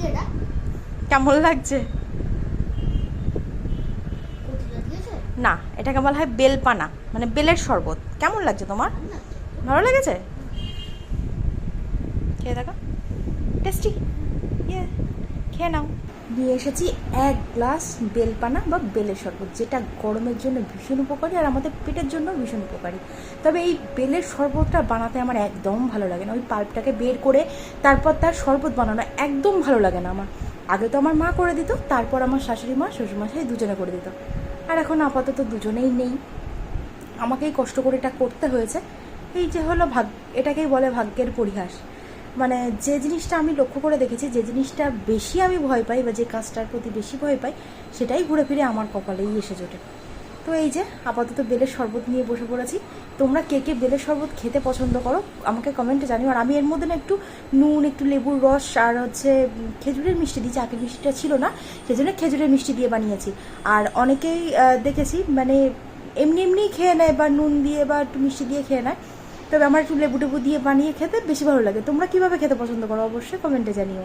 কি এটা কেমন লাগছে? না এটাকে বলা হয় বেলপানা মানে বেলের শরবত। কেমন লাগছে তোমার? ভালো ভালো লেগেছে? খেয়ে দেখো। টেস্টি ইয়ে খেয়ে নাও। নিয়ে এসেছি এক গ্লাস বেলপানা বা বেলের শরবত, যেটা গরমের জন্য ভীষণ উপকারী আর আমাদের পেটের জন্য ভীষণ উপকারী। তবে এই বেলের শরবতটা বানাতে আমার একদম ভালো লাগে না। ওই পাল্পটাকে বের করে তারপর তার শরবত বানানো একদম ভালো লাগে না আমার। আগে তো আমার মা করে দিত, তারপর আমার শাশুড়ি মা, শ্বশুরমশাই দুজনে করে দিত। আর এখন আপাতত দুজনেই নেই। আমাকেই কষ্ট করে এটা করতে হয়েছে। এই যে হলো ভাগ, এটাকেই বলে ভাগ্যের পরিহাস। মানে যে জিনিসটা আমি লক্ষ্য করে দেখেছি, যে জিনিসটা বেশি আমি ভয় পাই বা যে কাজটার প্রতি বেশি ভয় পাই, সেটাই ঘুরে ফিরে আমার কপালেই এসে জোটে। তো এই যে আপাতত বেলের শরবত নিয়ে বসে পড়েছি। তোমরা কে কে বেলের শরবত খেতে পছন্দ করো, আমাকে কমেন্টে জানিও। আর আমি এর মধ্যে না একটু নুন, একটু লেবুর রস আর হচ্ছে খেজুরের মিষ্টি দিয়েছি আগের মিষ্টিটা ছিল না সেই জন্য খেজুরের মিষ্টি দিয়ে বানিয়েছি। আর অনেকেই দেখেছি মানে এমনি এমনি খেয়ে নেয় বা নুন দিয়ে বা একটু মিষ্টি দিয়ে খেয়ে নেয়। তবে আমার একটু লেবু টেবু দিয়ে বানিয়ে খেতে বেশি ভালো লাগে। তোমরা কীভাবে খেতে পছন্দ করো? অবশ্যই কমেন্টে জানিও।